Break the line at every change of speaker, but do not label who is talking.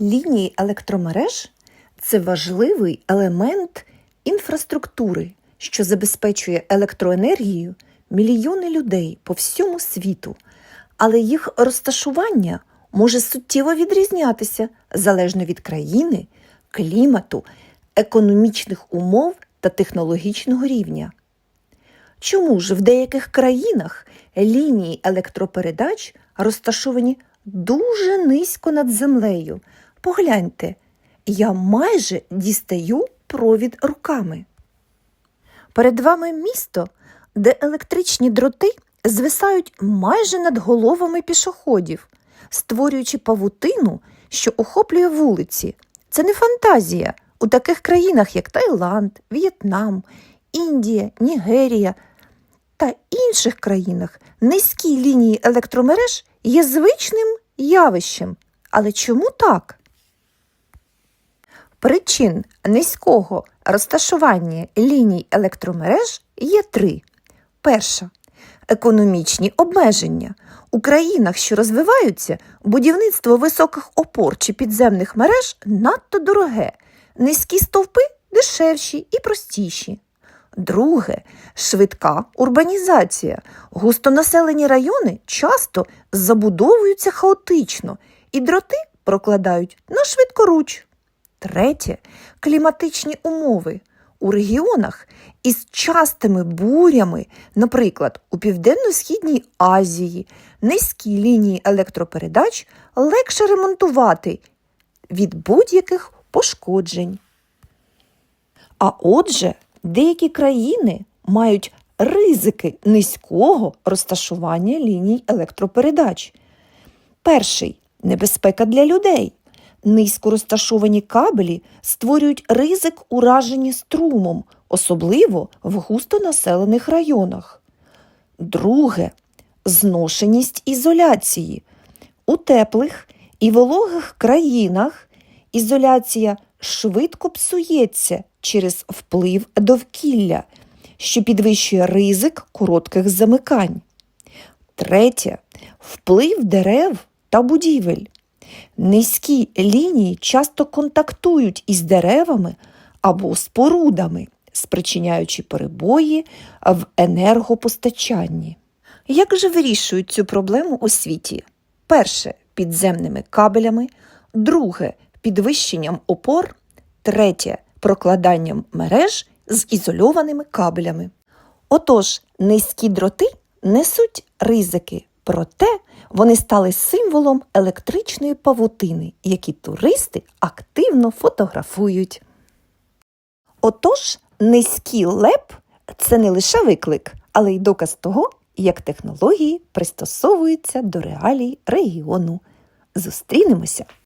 Лінії електромереж це важливий елемент інфраструктури, що забезпечує електроенергією мільйони людей по всьому світу, але їх розташування може суттєво відрізнятися залежно від країни, клімату, економічних умов та технологічного рівня. Чому ж в деяких країнах лінії електропередач розташовані дуже низько над землею? Погляньте, я майже дістаю провід руками. Перед вами місто, де електричні дроти звисають майже над головами пішоходів, створюючи павутину, що охоплює вулиці. Це не фантазія. У таких країнах, як Таїланд, В'єтнам, Індія, Нігерія та інших країнах низькі лінії електромереж є звичним явищем. Але чому так? Причин низького розташування ліній електромереж є три. Перша економічні обмеження. У країнах, що розвиваються, будівництво високих опор чи підземних мереж надто дороге, низькі стовпи дешевші і простіші. Друге швидка урбанізація. Густонаселені райони часто забудовуються хаотично і дроти прокладають на швидкоруч. Третє кліматичні умови. У регіонах із частими бурями, наприклад, у Південно-Східній Азії, низькі лінії електропередач легше ремонтувати від будь-яких пошкоджень. А отже, деякі країни мають ризики низького розташування ліній електропередач. Перший небезпека для людей. Низько розташовані кабелі створюють ризик ураження струмом, особливо в густонаселених районах. Друге зношеність ізоляції. У теплих і вологих країнах ізоляція швидко псується через вплив довкілля, що підвищує ризик коротких замикань. Третє вплив дерев та будівель. Низькі лінії часто контактують із деревами або спорудами, спричиняючи перебої в енергопостачанні. Як же вирішують цю проблему у світі? Перше підземними кабелями, друге підвищенням опор, третє прокладанням мереж з ізольованими кабелями. Отож, низькі дроти несуть ризики, проте вони стали символом електричної павутини, які туристи активно фотографують. Отож, низький леп це не лише виклик, але й доказ того, як технології пристосовуються до реалій регіону. Зустрінемося!